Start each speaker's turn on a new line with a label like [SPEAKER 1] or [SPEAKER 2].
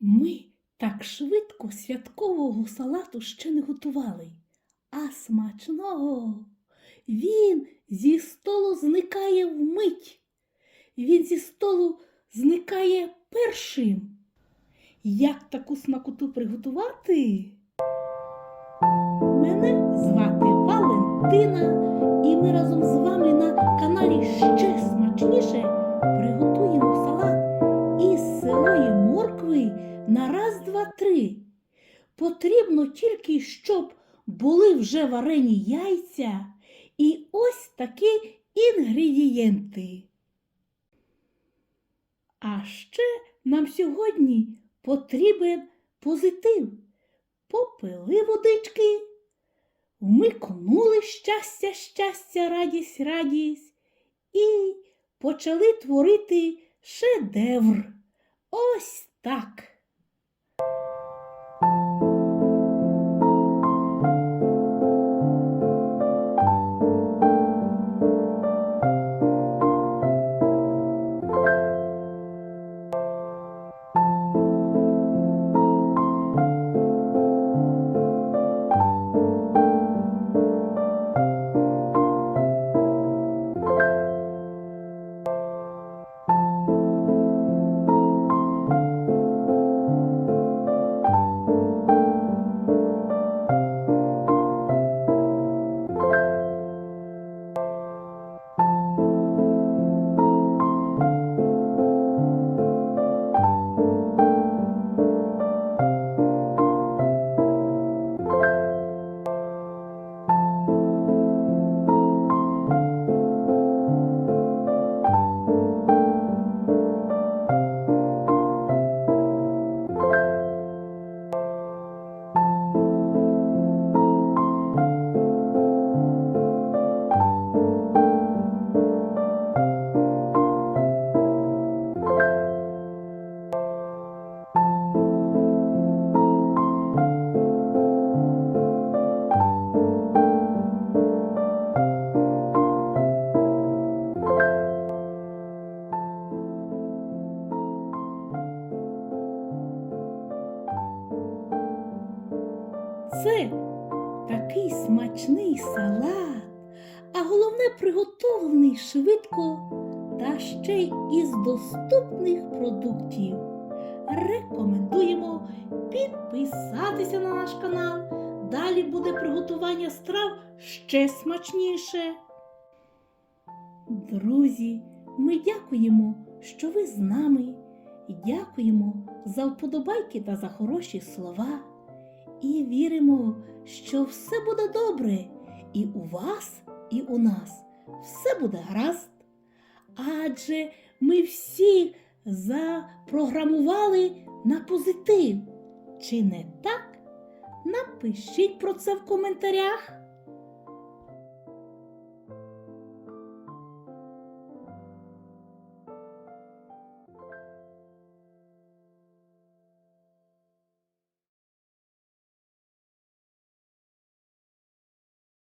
[SPEAKER 1] Ми так швидко святкового салату ще не готували, а смачного. Він зі столу зникає вмить. Він зі столу зникає першим. Як таку смакоту приготувати? Мене звати Валентина, і ми разом з вами на каналі ще смачніше Потрібно тільки, щоб були вже варені яйця і ось такі інгредієнти. А ще нам сьогодні потрібен позитив. Попили водички, вмикнули щастя, щастя, радість, радість і почали творити шедевр. Ось так. Це такий смачний салат, а головне приготовлений швидко та ще й із доступних продуктів. Рекомендуємо підписатися на наш канал. Далі буде приготування страв ще смачніше. Друзі, ми дякуємо, що ви з нами. Дякуємо за вподобайки та за хороші слова. І віримо, що все буде добре і у вас, і у нас. Все буде гаразд. Адже ми всі запрограмували на позитив. Чи не так? Напишіть про це в коментарях.